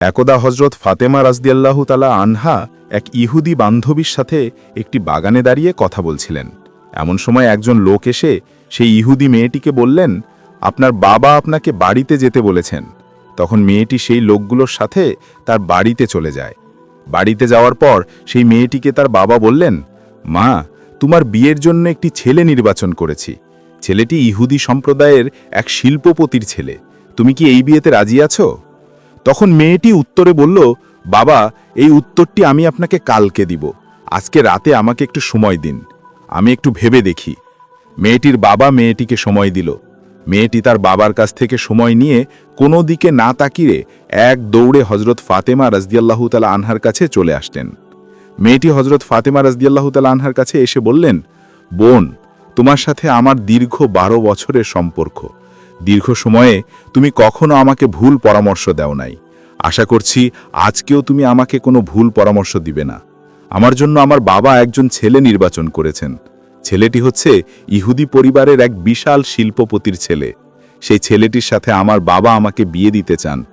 একদা হজরত ফাতেমা রাজদিয়াল্লাহু তালা আনহা এক ইহুদি বান্ধবীর সাথে একটি বাগানে দাঁড়িয়ে কথা বলছিলেন। এমন সময় একজন লোক এসে সেই ইহুদি মেয়েটিকে বললেন, আপনার বাবা আপনাকে বাড়িতে যেতে বলেছেন। তখন মেয়েটি সেই লোকগুলোর সাথে তার বাড়িতে চলে যায়। বাড়িতে যাওয়ার পর সেই মেয়েটিকে তার বাবা বললেন, মা, তোমার বিয়ের জন্য একটি ছেলে নির্বাচন করেছি। ছেলেটি ইহুদি সম্প্রদায়ের এক শিল্পপতির ছেলে। তুমি কি এই বিয়েতে রাজি আছো? তখন মেয়েটি উত্তরে বলল, বাবা, এই উত্তরটি আমি আপনাকে কালকে দিব। আজকে রাতে আমাকে একটু সময় দিন। আমি একটু ভেবে দেখি। মেয়েটির বাবা মেয়েটিকে সময় দিল। মেয়েটি তার বাবার কাছ থেকে সময় নিয়ে কোনো দিকে না তাকিয়ে এক দৌড়ে হজরত ফাতেমা রাজদিয়াল্লাহু তালা আনহার কাছে চলে আসতেন। মেয়েটি হজরত ফাতেমা রাজদিয়াল্লাহু তালা আনহার কাছে এসে বললেন, বোন, তোমার সাথে আমার দীর্ঘ বারো বছরের সম্পর্ক। দীর্ঘ সময়ে তুমি কখনো আমাকে ভুল পরামর্শ দেও নাই। আশা করছি আজকেও তুমি আমাকে কোনো ভুল পরামর্শ দিবে না। আমার জন্য আমার বাবা একজন ছেলে নির্বাচন করেছেন। ছেলেটি হচ্ছে ইহুদি পরিবারের এক বিশাল শিল্পপতির ছেলে। সেই ছেলেটির সাথে আমার বাবা আমাকে বিয়ে দিতে চান।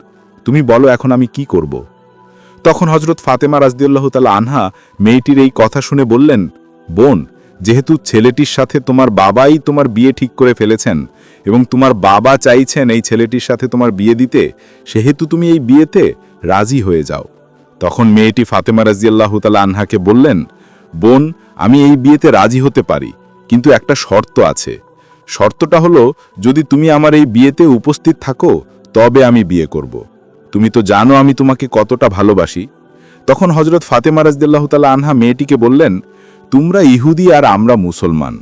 তুমি বলো এখন আমি কি করব? তখন হজরত ফাতেমা রাজদিউল্লাহ তালা আনহা মেয়েটির এই কথা শুনে বললেন, বোন, যেহেতু ছেলেটির সাথে তোমার বাবাই তোমার বিয়ে ঠিক করে ফেলেছেন এবং তোমার বাবা চাইছেন এই ছেলেটির সাথে তোমার বিয়ে দিতে, সেহেতু তুমি এই বিয়েতে রাজি হয়ে যাও। তখন মেয়েটি ফাতেমা রাজিয়াল্লাহ তালা আনহাকে বললেন, বোন, আমি এই বিয়েতে রাজি হতে পারি, কিন্তু একটা শর্ত আছে। শর্তটা হলো, যদি তুমি আমার এই বিয়েতে উপস্থিত থাকো, তবে আমি বিয়ে করব। তুমি তো জানো আমি তোমাকে কতটা ভালোবাসি? তখন হজরত ফাতেমা রাজদুল্লাহ তালা আনহা মেয়েটিকে বললেন, তোমরা ইহুদি আর আমরা মুসলমান।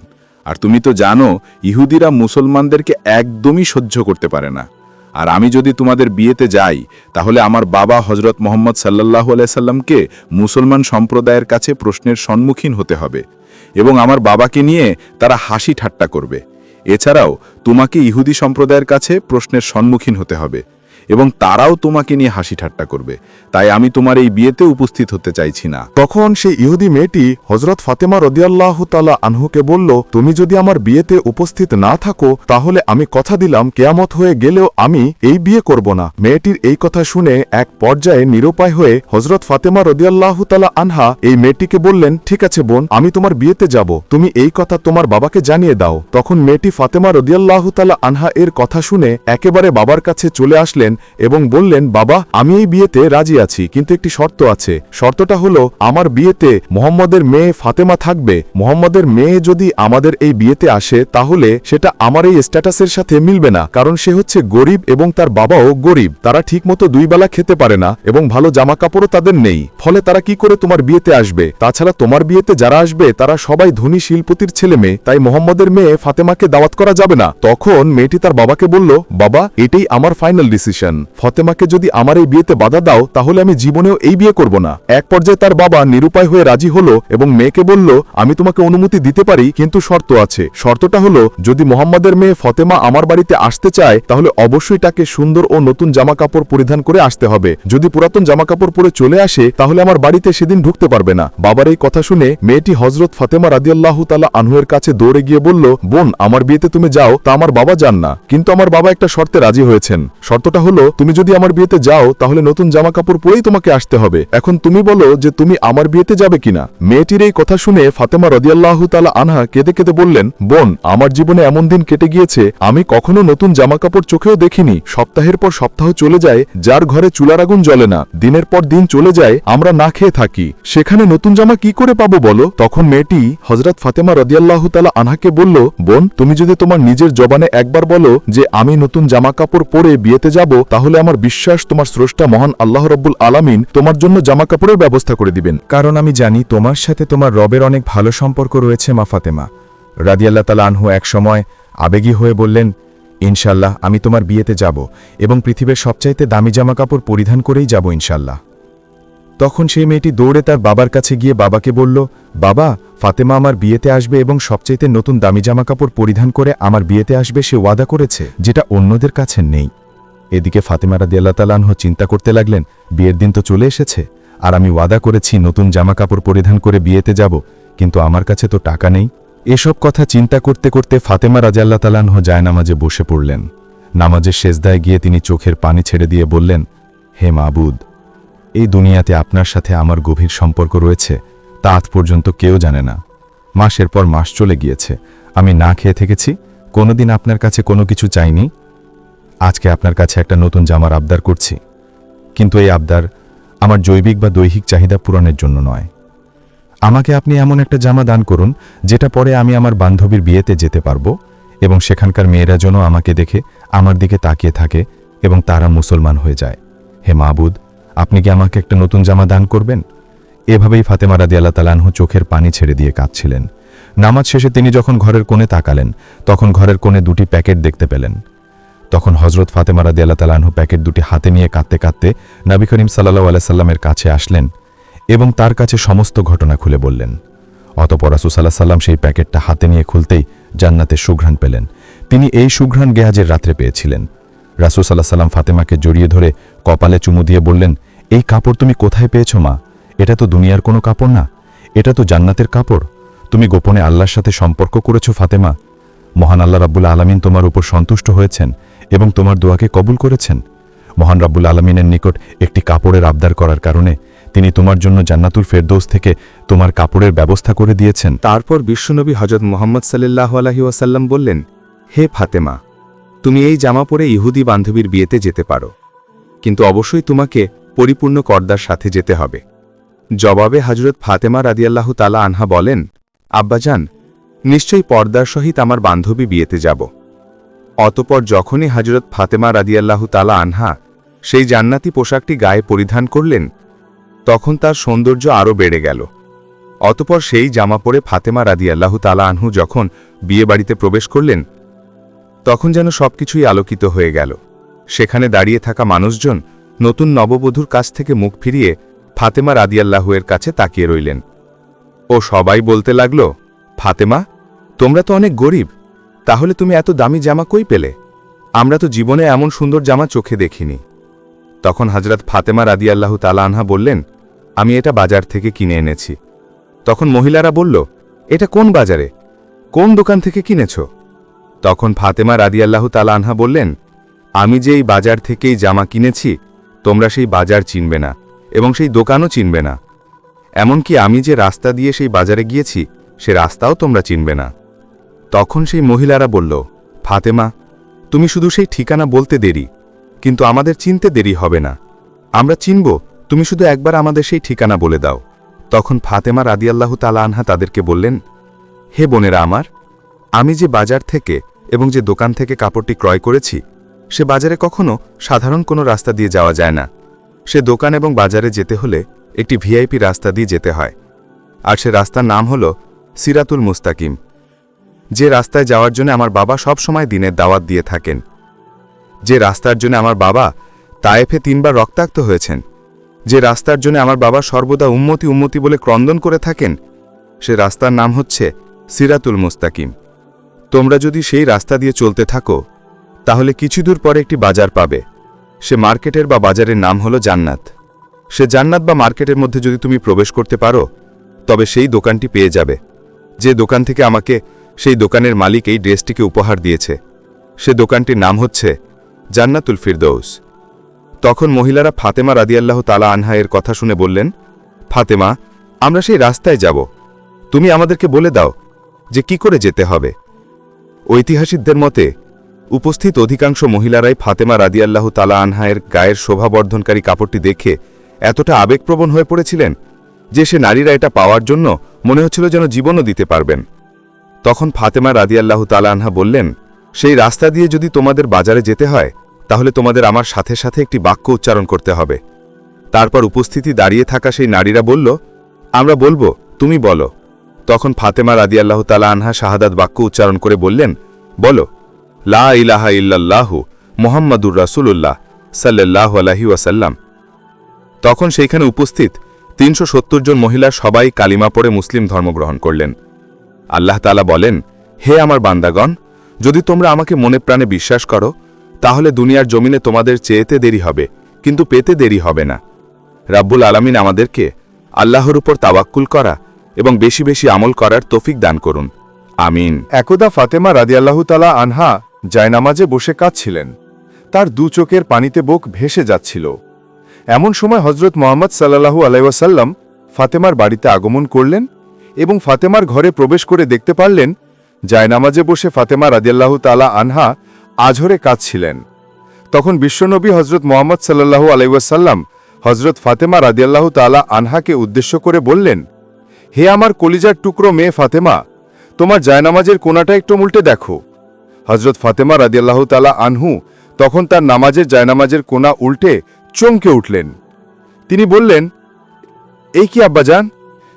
আর তুমি তো জানো, ইহুদিরা মুসলমানদেরকে একদমই সহ্য করতে পারে না। আর আমি যদি তোমাদের বিয়েতে যাই, তাহলে আমার বাবা হজরত মোহাম্মদ সাল্লাহ সাল্লামকে মুসলমান সম্প্রদায়ের কাছে প্রশ্নের সম্মুখীন হতে হবে এবং আমার বাবাকে নিয়ে তারা হাসি ঠাট্টা করবে। এছাড়াও তোমাকে ইহুদি সম্প্রদায়ের কাছে প্রশ্নের সম্মুখীন হতে হবে। এবং তারাও তোমাকে নিয়ে হাসি ঠাট্টা করবে। তাই আমি তোমার এই বিয়েতে উপস্থিত হতে চাইছি না। তখন সেই ইহুদি মেয়েটি হজরত ফাতেমা রদিয়াল্লাহ তালা আনহুকে বলল, তুমি যদি আমার বিয়েতে উপস্থিত না থাকো, তাহলে আমি কথা দিলাম, কেয়ামত হয়ে গেলেও আমি এই বিয়ে করব না। মেয়েটির এই কথা শুনে এক পর্যায়ে নিরুপায় হয়ে হজরত ফাতেমা রদিয়াল্লাহ তালা আনহা এই মেয়েটিকে বললেন, ঠিক আছে বোন, আমি তোমার বিয়েতে যাব। তুমি এই কথা তোমার বাবাকে জানিয়ে দাও। তখন মেয়েটি ফাতেমা রদিয়াল্লাহ তালা আনহা এর কথা শুনে একেবারে বাবার কাছে চলে আসলেন এবং বললেন, বাবা, আমি এই বিয়েতে রাজি আছি, কিন্তু একটি শর্ত আছে। শর্তটা হলো, আমার বিয়েতে মোহাম্মদের মেয়ে ফাতেমা থাকবে। মোহাম্মদের মেয়ে যদি আমাদের এই বিয়েতে আসে, তাহলে সেটা আমার এই স্ট্যাটাসের সাথে মিলবে না, কারণ সে হচ্ছে গরিব এবং তার বাবাও গরিব। তারা ঠিকমতো দুই বেলা খেতে পারে না এবং ভালো জামা কাপড়ও তাদের নেই। ফলে তারা কি করে তোমার বিয়েতে আসবে? তাছাড়া তোমার বিয়েতে যারা আসবে, তারা সবাই ধনী শিল্পতির ছেলে মেয়ে, তাই মোহাম্মদের মেয়ে ফাতেমাকে দাওয়াত করা যাবে না। তখন মেয়েটি তার বাবাকে বলল, বাবা, এটাই আমার ফাইনাল ডিসিশন। ফতেমাকে যদি আমার এই বিয়েতে বাধা দাও, তাহলে আমি জীবনেও এই বিয়ে করব না। এক পর্যায়ে তার বাবা নিরুপায় হয়ে রাজি হলো এবং মেয়েকে বলল, আমি তোমাকে অনুমতি দিতে পারি, কিন্তু শর্ত আছে। শর্তটা হলো, যদি মোহাম্মদের মেয়ে ফতেমা আমার বাড়িতে আসতে চায়, তাহলে অবশ্যই তাকে সুন্দর ও নতুন জামা কাপড় পরিধান করে আসতে হবে। যদি পুরাতন জামা কাপড় পরে চলে আসে, তাহলে আমার বাড়িতে সেদিন ঢুকতে পারবে না। বাবার এই কথা শুনে মেয়েটি হজরত ফাতেমা রাদিয়াল্লাহু তালা আনহুয়ের কাছে দৌড়ে গিয়ে বলল, বোন, আমার বিয়েতে তুমি যাও, তা আমার বাবা যান না। কিন্তু আমার বাবা একটা শর্তে রাজি হয়েছেন। শর্তটা হলো তুমি যদি আমার বিয়েতে যাও, তাহলে নতুন জামা কাপড় পরেই তোমাকে আসতে হবে। এখন তুমি বলো যে তুমি আমার বিয়েতে যাবে কিনা? মেয়েটির এই কথা শুনে ফাতেমা রদিয়াল্লাহ তালা আনহা কেঁদে কেঁদে বললেন, বোন, আমার জীবনে এমন দিন কেটে গিয়েছে, আমি কখনো নতুন জামা কাপড় চোখেও দেখিনি। সপ্তাহের পর সপ্তাহ চলে যায়, যার ঘরে চুলার আগুন জ্বলে না। দিনের পর দিন চলে যায়, আমরা না খেয়ে থাকি। সেখানে নতুন জামা কি করে পাবো বলো? তখন মেয়েটি হজরত ফাতেমা রদিয়াল্লাহ তালা আনহাকে বলল, বোন, তুমি যদি তোমার নিজের জবানে একবার বলো যে আমি নতুন জামা কাপড় পরে বিয়েতে যাব তাহলে আমার বিশ্বাস, তোমার স্রষ্টা মহান আল্লাহ রব্বুল আলামিন তোমার জন্য জামা কাপড়ের ব্যবস্থা করে দিবেন। কারণ আমি জানি তোমার সাথে তোমার রবের অনেক ভালো সম্পর্ক রয়েছে, মা ফাতেমা। রাদিয়াল্লাহ তালা আনহু এক সময় আবেগী হয়ে বললেন ইনশাল্লাহ আমি তোমার বিয়েতে যাব এবং পৃথিবীর সবচাইতে দামি জামা কাপড় পরিধান করেই যাব ইনশাল্লাহ তখন সেই মেয়েটি দৌড়ে তার বাবার কাছে গিয়ে বাবাকে বলল, বাবা, ফাতেমা আমার বিয়েতে আসবে এবং সবচাইতে নতুন দামি জামা কাপড় পরিধান করে আমার বিয়েতে আসবে, সে ওয়াদা করেছে, যেটা অন্যদের কাছে নেই। এদিকে ফাতেমা রাদিয়াল্লাহ তালানহ চিন্তা করতে লাগলেন, বিয়ের দিন তো চলে এসেছে, আর আমি ওয়াদা করেছি নতুন জামা কাপড় পরিধান করে বিয়েতে যাব, কিন্তু আমার কাছে তো টাকা নেই। এসব কথা চিন্তা করতে করতে ফাতেমা রাজাল্লাহ তালানহ জায়নামাজে বসে পড়লেন। নামাজের শেষদায় গিয়ে তিনি চোখের পানি ছেড়ে দিয়ে বললেন, হে মাবুদ, এই দুনিয়াতে আপনার সাথে আমার গভীর সম্পর্ক রয়েছে, তা আজ পর্যন্ত কেউ জানে না। মাসের পর মাস চলে গিয়েছে, আমি না খেয়ে থেকেছি, কোনোদিন আপনার কাছে কোনো কিছু চাইনি আজকে আপনার কাছে একটা নতুন জামার আবদার করছি। কিন্তু এই আবদার আমার জৈবিক বা দৈহিক চাহিদা পূরণের জন্য নয়। আমাকে আপনি এমন একটা জামা দান করুন, যেটা পরে আমি আমার বান্ধবীর বিয়েতে যেতে পারব এবং সেখানকার মেয়েরা যেন আমাকে দেখে আমার দিকে তাকিয়ে থাকে এবং তারা মুসলমান হয়ে যায়। হে মাবুদ, আপনি কি আমাকে একটা নতুন জামা দান করবেন? এভাবেই ফাতেমা রাদি আল্লাহ তালানহু চোখের পানি ছেড়ে দিয়ে কাঁদছিলেন। নামাজ শেষে তিনি যখন ঘরের কোণে তাকালেন, তখন ঘরের কোণে দুটি প্যাকেট দেখতে পেলেন। তখন হজরত ফাতেমা রাদি আল্লাহ তালানহু প্যাকেট দুটি হাতে নিয়ে কাঁদতে কাঁদতে নবী করিম সাল্লাহ আলাইসাল্লামের কাছে আসলেন এবং তার কাছে সমস্ত ঘটনা খুলে বললেন। অতপর রাসুসাল্লাহ সাল্লাম সেই প্যাকেটটা হাতে নিয়ে খুলতেই জান্নাতে সুঘ্রাণ পেলেন। তিনি এই সুঘ্রাণ গেহাজের রাত্রে পেয়েছিলেন। রাসুসাল্লাহ সাল্লাম ফাতেমাকে জড়িয়ে ধরে কপালে চুমু দিয়ে বললেন, এই কাপড় তুমি কোথায় পেয়েছ মা? এটা তো দুনিয়ার কোনো কাপড় না। এটা তো জান্নাতের কাপড়। তুমি গোপনে আল্লাহর সাথে সম্পর্ক করেছ ফাতেমা। মহান আল্লাহ রাব্বুল আলমিন তোমার উপর সন্তুষ্ট হয়েছেন। এবং তোমার দোয়াকে কবুল করেছেন। মহান রাব্বুল আলমিনের নিকট একটি কাপড়ের আবদার করার কারণে তিনি তোমার জন্য জান্নাতুল ফেরদৌস থেকে তোমার কাপড়ের ব্যবস্থা করে দিয়েছেন। তারপর বিশ্বনবী হজরত মোহাম্মদ সাল্লাহ আলহি ওয়াসাল্লাম বললেন, হে ফাতেমা, তুমি এই জামা পরে ইহুদি বান্ধবীর বিয়েতে যেতে পারো, কিন্তু অবশ্যই তোমাকে পরিপূর্ণ কর্দার সাথে যেতে হবে। জবাবে হজরত ফাতেমা রাদিয়াল্লাহু তালা আনহা বলেন, আব্বাজান, নিশ্চয়ই পর্দার সহিত আমার বান্ধবী বিয়েতে যাব। অতপর যখনই হজরত ফাতেমা রাদিয়াল্লাহু তালা আনহা সেই জান্নাতি পোশাকটি গায়ে পরিধান করলেন, তখন তার সৌন্দর্য আরও বেড়ে গেল। অতপর সেই জামা পরে ফাতেমা রাদিয়াল্লাহু তালা আনহু যখন বিয়ে বাড়িতে প্রবেশ করলেন, তখন যেন সবকিছুই আলোকিত হয়ে গেল। সেখানে দাঁড়িয়ে থাকা মানুষজন নতুন নববধূর কাছ থেকে মুখ ফিরিয়ে ফাতেমা রাদিয়াল্লাহু এর কাছে তাকিয়ে রইলেন। ও সবাই বলতে লাগল, ফাতেমা, তোমরা তো অনেক গরিব তাহলে তুমি এত দামি জামা কই পেলে? আমরা তো জীবনে এমন সুন্দর জামা চোখে দেখিনি। তখন হজরত ফাতেমা রাদিয়াল্লাহু তালা আনহা বললেন, আমি এটা বাজার থেকে কিনে এনেছি। তখন মহিলারা বলল, এটা কোন বাজারে? কোন দোকান থেকে কিনেছ? তখন ফাতেমা রাদিয়াল্লাহু তালা আনহা বললেন, আমি যে এই বাজার থেকেই জামা কিনেছি, তোমরা সেই বাজার চিনবে না এবং সেই দোকানও চিনবে না। এমনকি আমি যে রাস্তা দিয়ে সেই বাজারে গিয়েছি, সে রাস্তাও তোমরা চিনবে না। তখন সেই মহিলারা বলল, ফাতেমা, তুমি শুধু সেই ঠিকানা বলতে দেরি, কিন্তু আমাদের চিনতে দেরি হবে না। আমরা চিনব, তুমি শুধু একবার আমাদের সেই ঠিকানা বলে দাও। তখন ফাতেমা রাদিয়াল্লাহু তালা আনহা তাদেরকে বললেন, হে বোনেরা আমার, আমি যে বাজার থেকে এবং যে দোকান থেকে কাপড়টি ক্রয় করেছি, সে বাজারে কখনো সাধারণ কোনো রাস্তা দিয়ে যাওয়া যায় না। সে দোকান এবং বাজারে যেতে হলে একটি ভিআইপি রাস্তা দিয়ে যেতে হয়। আর সে রাস্তার নাম হল সিরাতুল মুস্তাকিম। যে রাস্তায় যাওয়ার জন্য আমার বাবা সব সময় দিনের দাওয়াত দিয়ে থাকেন। যে রাস্তার জন্য আমার বাবা তায়েফে তিনবার রক্তাক্ত হয়েছেন। যে রাস্তার জন্য আমার বাবা সর্বদা উন্মতি উন্মতি বলে ক্রন্দন করে থাকেন, সে রাস্তার নাম হচ্ছে সিরাতুল মুস্তাকিম। তোমরা যদি সেই রাস্তা দিয়ে চলতে থাকো, তাহলে কিছু দূর পরে একটি বাজার পাবে। সে মার্কেটের বা বাজারের নাম হলো জান্নাত। সে জান্নাত বা মার্কেটের মধ্যে যদি তুমি প্রবেশ করতে পারো, তবে সেই দোকানটি পেয়ে যাবে। যে দোকান থেকে আমাকে সেই দোকানের মালিক এই ড্রেসটিকে উপহার দিয়েছে। সে দোকানটির নাম হচ্ছে জান্নাতুল ফিরদৌস। তখন মহিলারা ফাতেমা রাদিয়াল্লাহ তালা আনহা এর কথা শুনে বললেন, ফাতেমা, আমরা সেই রাস্তায় যাব। তুমি আমাদেরকে বলে দাও যে কি করে যেতে হবে। ঐতিহাসিকদের মতে, উপস্থিত অধিকাংশ মহিলারাই ফাতেমা রাদিয়াল্লাহ তালা আনহায়ের গায়ের শোভাবর্ধনকারী কাপড়টি দেখে এতটা আবেগপ্রবণ হয়ে পড়েছিলেন যে সে নারীরা এটা পাওয়ার জন্য মনে হচ্ছিল যেন জীবনও দিতে পারবেন। তখন ফাতেমা রাদিয়াল্লাহ তালা আনহা বললেন, সেই রাস্তা দিয়ে যদি তোমাদের বাজারে যেতে হয়, তাহলে তোমাদের আমার সাথে সাথে একটি বাক্য উচ্চারণ করতে হবে। তারপর উপস্থিতি দাঁড়িয়ে থাকা সেই নারীরা বলল, আমরা বলব, তুমি বলো। তখন ফাতেমা রাদিয়াল্লাহ তালা আনহা শাহাদাত বাক্য উচ্চারণ করে বললেন, বলো, লা ইলাহা ইল্লাল্লাহু মোহাম্মদুর রাসূলুল্লাহ সাল্লাল্লাহু আলাইহি ওয়াসাল্লাম। তখন সেইখানে উপস্থিত তিনশো সত্তর জন মহিলা সবাই কালিমা পড়ে মুসলিম ধর্মগ্রহণ করলেন। আল্লাহ তালা বলেন, হে আমার বান্দাগণ, যদি তোমরা আমাকে মনে প্রাণে বিশ্বাস করো, তাহলে দুনিয়ার জমিনে তোমাদের চেয়েতে দেরি হবে, কিন্তু পেতে দেরি হবে না। রাব্বুল আলামিন আমাদেরকে আল্লাহর উপর তাওয়াক্কুল করা এবং বেশি বেশি আমল করার তফিক দান করুন। আমিন। একদা ফাতেমা রাদিয়াল্লাহু তালা আনহা জায়নামাজে বসে কাঁদছিলেন। তার দু চোখের পানিতে বুক ভেসে যাচ্ছিল। এমন সময় হজরত মোহাম্মদ সাল্লাহু আলাইসাল্লাম ফাতেমার বাড়িতে আগমন করলেন এবং ফাতেমার ঘরে প্রবেশ করে দেখতে পারলেন, জায়নামাজে বসে ফাতেমা রাদিয়াল্লাহ তালা আনহা আঝরে কাঁদছিলেন। তখন বিশ্বনবী হজরত মোহাম্মদ সাল্লাহু আলাইসাল্লাম হজরত ফাতেমা রাদিয়াল্লাহ তালা আনহাকে উদ্দেশ্য করে বললেন, হে আমার কলিজার টুকরো মেয়ে ফাতেমা, তোমার জায়নামাজের কোনাটা একটু উল্টে দেখো। হজরত ফাতেমা রাদিয়াল্লাহ তালা আনহু তখন তার নামাজের জায়নামাজের কোনা উল্টে চমকে উঠলেন। তিনি বললেন, এই কি আব্বাজান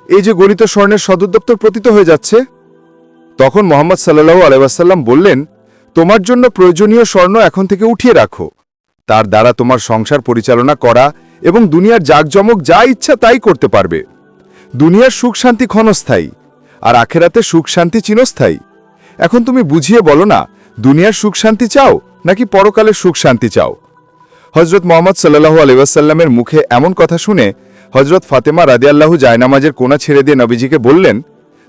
এই যে গণিত স্বর্ণের সদর দপ্তর প্রতীত হয়ে যাচ্ছে, তখন মোহাম্মদ সাল্লাল্লাহু আলাইসাল্লাম বললেন, তোমার জন্য প্রয়োজনীয় স্বর্ণ এখন থেকে উঠিয়ে রাখো। তার দ্বারা তোমার সংসার পরিচালনা করা এবং দুনিয়ার জাকজমক যা ইচ্ছা তাই করতে পারবে। দুনিয়ার সুখ শান্তি ক্ষণস্থায়ী, আর আখেরাতে সুখ শান্তি চিরস্থায়ী। এখন তুমি বুঝিয়ে বলো না, দুনিয়ার সুখ শান্তি চাও, নাকি পরকালের সুখ শান্তি চাও? হজরত মোহাম্মদ সাল্লাহু আলিবাসাল্লামের মুখে এমন কথা শুনে হজরত ফাতেমা রাদিয়াল্লাহু জায়নামাজের কোনা ছেড়ে দিয়ে নবীজিকে বললেন,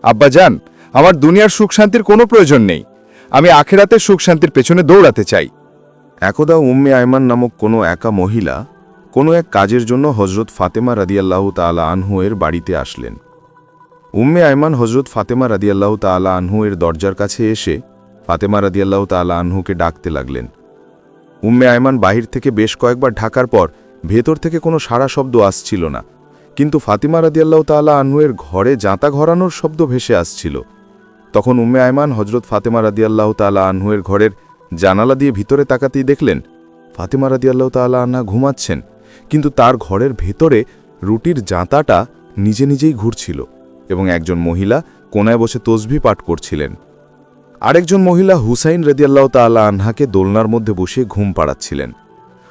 আব্বা যান আমার দুনিয়ার সুখ শান্তির কোনো প্রয়োজন নেই। আমি আখেরাতে সুখ শান্তির পেছনে দৌড়াতে চাই। একদা উম্মে আয়মান নামক কোনো একা মহিলা কোনো এক কাজের জন্য হজরত ফাতেমা রাদিয়াল্লাহু তাআলা আনহু এর বাড়িতে আসলেন। উম্মে আয়মান হজরত ফাতেমা রাদিয়াল্লাহু তাআলা আনহু এর দরজার কাছে এসে ফাতেমা রাদিয়াল্লাহু তাআলা আনহুকে ডাকতে লাগলেন। উম্মে আয়মান বাহির থেকে বেশ কয়েকবার ঢাকার পর ভেতর থেকে কোনো সারা শব্দ আসছিল না। কিন্তু ফাতিমা রাদিয়াল্লাহু তাআলা আনহুয়ের ঘরে জাঁতা ঘরানোর শব্দ ভেসে আসছিল। তখন উম্মে আয়মান হজরত ফাতেমা রাদিয়াল্লাহু তাআলা আনহুয়ের ঘরের জানালা দিয়ে ভিতরে তাকাতেই দেখলেন, ফাতিমা রাদিয়াল্লাহু তাআলা আন্না ঘুমাচ্ছেন, কিন্তু তার ঘরের ভেতরে রুটির জাঁতাটা নিজে নিজেই ঘুরছিল এবং একজন মহিলা কোনায় বসে তসবি পাঠ করছিলেন। আরেকজন মহিলা হুসাইন রেদিয়াল্লাহ তাল্লাহ আনহাকে দোলনার মধ্যে বসিয়ে ঘুম পাড়াচ্ছিলেন।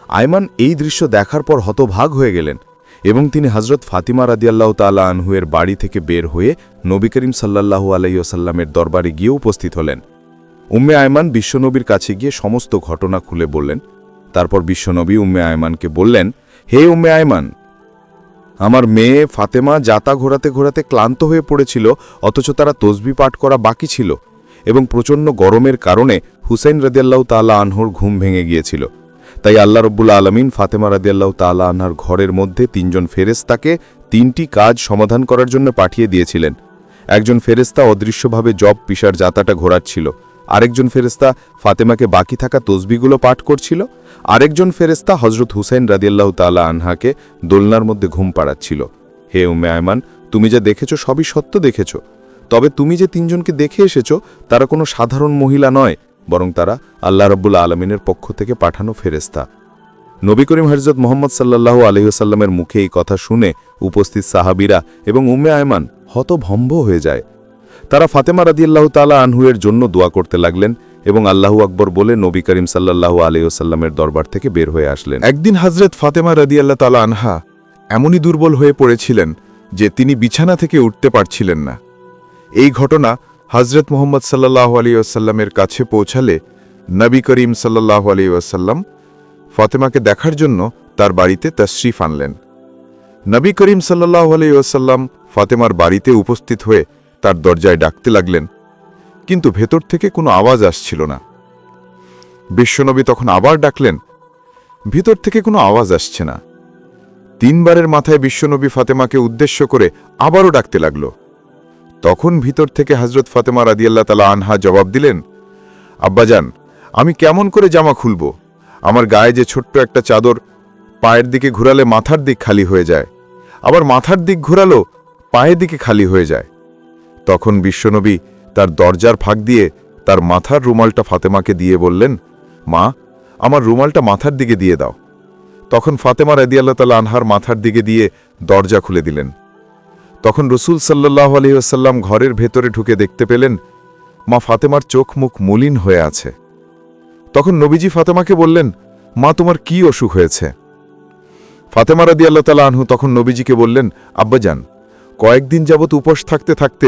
আয়মান এই দৃশ্য দেখার পর হতভাগ হয়ে গেলেন এবং তিনি হজরত ফাতিমা রাদিয়াল্লাহ তাল্লাহ আনহুয়ের বাড়ি থেকে বের হয়ে নবী করিম সাল্লাহু আলাইসাল্লামের দরবারে গিয়ে উপস্থিত হলেন। উম্মে আয়মান বিশ্বনবীর কাছে গিয়ে সমস্ত ঘটনা খুলে বললেন। তারপর বিশ্বনবী উম্মে আয়মানকে বললেন, হে উম্মে আয়মান, আমার মেয়ে ফাতেমা যাতা ঘোরাতে ঘোরাতে ক্লান্ত হয়ে পড়েছিল, অথচ তারা তসবি পাঠ করা বাকি ছিল এবং প্রচণ্ড গরমের কারণে হুসেন রাদিয়াল্লাহ তালা আনহর ঘুম ভেঙে গিয়েছিল। তাই আল্লাহ রব্বুল আলমিন ফাতেমা রাদিয়াল্লাহ তালা আনহার ঘরের মধ্যে তিনজন ফেরেস্তাকে তিনটি কাজ সমাধান করার জন্য পাঠিয়ে দিয়েছিলেন। একজন ফেরেস্তা অদৃশ্যভাবে জব পিসার যাতাটা ঘোরাচ্ছিল। আরেকজন ফেরেস্তা ফাতেমাকে বাকি থাকা তসবিগুলো পাঠ করছিল। আরেকজন ফেরেস্তা হজরত হুসাইন রাদিয়াল্লাহ তালা আনহাকে দোলনার মধ্যে ঘুম পাড়াচ্ছিল। হে উম্মে আয়মান, তুমি যা দেখেছ সবই সত্য দেখেছ। তবে তুমি যে তিনজনকে দেখে এসেছ, তারা কোনো সাধারণ মহিলা নয়। বরং তারা আল্লাহ রব্বুল আলমিনের পক্ষ থেকে পাঠানো ফেরেস্তা নবী করিম হরজত মোহাম্মদ সাল্লাহু আলহিহাসাল্লামের মুখে এই কথা শুনে উপস্থিত সাহাবিরা এবং উম্মে আয়মান হতভম্ব হয়ে যায়। তারা ফাতেমা রাদিয়াল্লাহ তালা আনহুয়ের জন্য দোয়া করতে লাগলেন এবং আল্লাহু আকবর বলে নবী করিম সাল্লাহু আলহিহাসাল্লামের দরবার থেকে বের হয়ে আসলেন। একদিন হজরত ফাতেমা রাদিয়াল্লাহ তালা আনহা এমনই দুর্বল হয়ে পড়েছিলেন যে তিনি বিছানা থেকে উঠতে পারছিলেন না। এই ঘটনা হজরত মোহাম্মদ সাল্লাহ আলী ওয়াসাল্লামের কাছে পৌঁছালে নবী করিম সাল্লাহ আলী ওয়াসাল্লাম ফাতেমাকে দেখার জন্য তার বাড়িতে তশরিফ আনলেন। নবী করিম সাল্লাহ আলী ওয়াসাল্লাম ফাতেমার বাড়িতে উপস্থিত হয়ে তার দরজায় ডাকতে লাগলেন, কিন্তু ভেতর থেকে কোনো আওয়াজ আসছিল না। বিশ্বনবী তখন আবার ডাকলেন, ভিতর থেকে কোনো আওয়াজ আসছে না। তিনবারের মাথায় বিশ্বনবী ফাতেমাকে উদ্দেশ্য করে আবারও ডাকতে লাগল। তখন ভিতর থেকে হজরত ফাতেমা রাদিয়াল্লাহ তালা আনহা জবাব দিলেন, আব্বাজান, আমি কেমন করে জামা খুলব? আমার গায়ে যে ছোট্ট একটা চাদর পায়ের দিকে ঘুরালে মাথার দিক খালি হয়ে যায়, আবার মাথার দিক ঘুরালো পায়ের দিকে খালি হয়ে যায়। তখন বিশ্বনবী তার দরজার ফাঁক দিয়ে তার মাথার রুমালটা ফাতেমাকে দিয়ে বললেন, মা, আমার রুমালটা মাথার দিকে দিয়ে দাও। তখন ফাতেমা রাদিয়াল্লাহ তালা আনহার মাথার দিকে দিয়ে দরজা খুলে দিলেন। তখন রসুল সাল্লাহ আলহিহাসাল্লাম ঘরের ভেতরে ঢুকে দেখতে পেলেন, মা ফাতেমার চোখ মুখ মলিন হয়ে আছে। তখন নবীজি ফাতেমাকে বললেন, মা, তোমার কি অসুখ হয়েছে? ফাতেমা রাদি আল্লাহ তালা আনহু তখন নবীজিকে বললেন, আব্বাজান, কয়েকদিন যাবৎ উপোস থাকতে থাকতে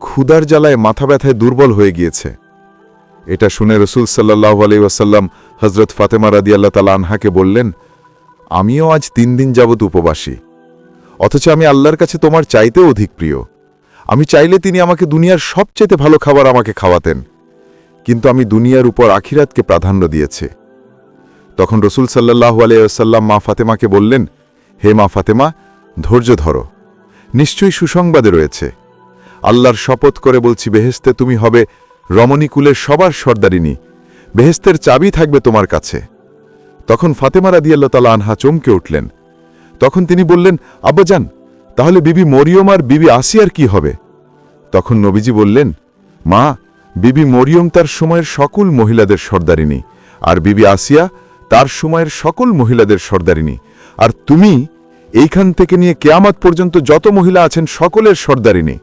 ক্ষুদার জ্বালায় মাথা ব্যথায় দুর্বল হয়ে গিয়েছে। এটা শুনে রসুল সাল্লাহ আলাইসাল্লাম হজরত ফাতেমা রাদি আল্লাহ তালা আনহাকে বললেন, আমিও আজ তিন দিন যাবৎ উপবাসী। অথচ আমি আল্লাহর কাছে তোমার চাইতেও অধিক প্রিয়। আমি চাইলে তিনি আমাকে দুনিয়ার সবচেয়ে ভালো খাবার আমাকে খাওয়াতেন, কিন্তু আমি দুনিয়ার উপর আখিরাতকে প্রাধান্য দিয়েছে। তখন রসুল সাল্লাহ আলাইসাল্লাম মা ফাতেমাকে বললেন, হে মা ফাতেমা, ধৈর্য ধরো। নিশ্চয়ই সুসংবাদে রয়েছে। আল্লাহর শপথ করে বলছি বেহেস্তে তুমি হবে রমণীকুলের সবার সর্দারিনী। বেহেস্তের চাবি থাকবে তোমার কাছে। তখন ফাতেমা রাদিয়াল্লাহ তালা আনহা চমকে উঠলেন। তখন তিনি বললেন আব্বাজান তাহলে বিবি মরিয়ম আর বিবি আসিয়ার কি হবে? তখন নবীজি বললেন, মা, বিবি মরিয়ম তার সময়ের সকল মহিলাদের সর্দারিনী আর বিবি আসিয়া তার সময়ের সকল মহিলাদের সর্দারিনী আর তুমি এইখান থেকে নিয়ে কেয়ামাত পর্যন্ত যত মহিলা আছেন, সকলের সর্দারিনী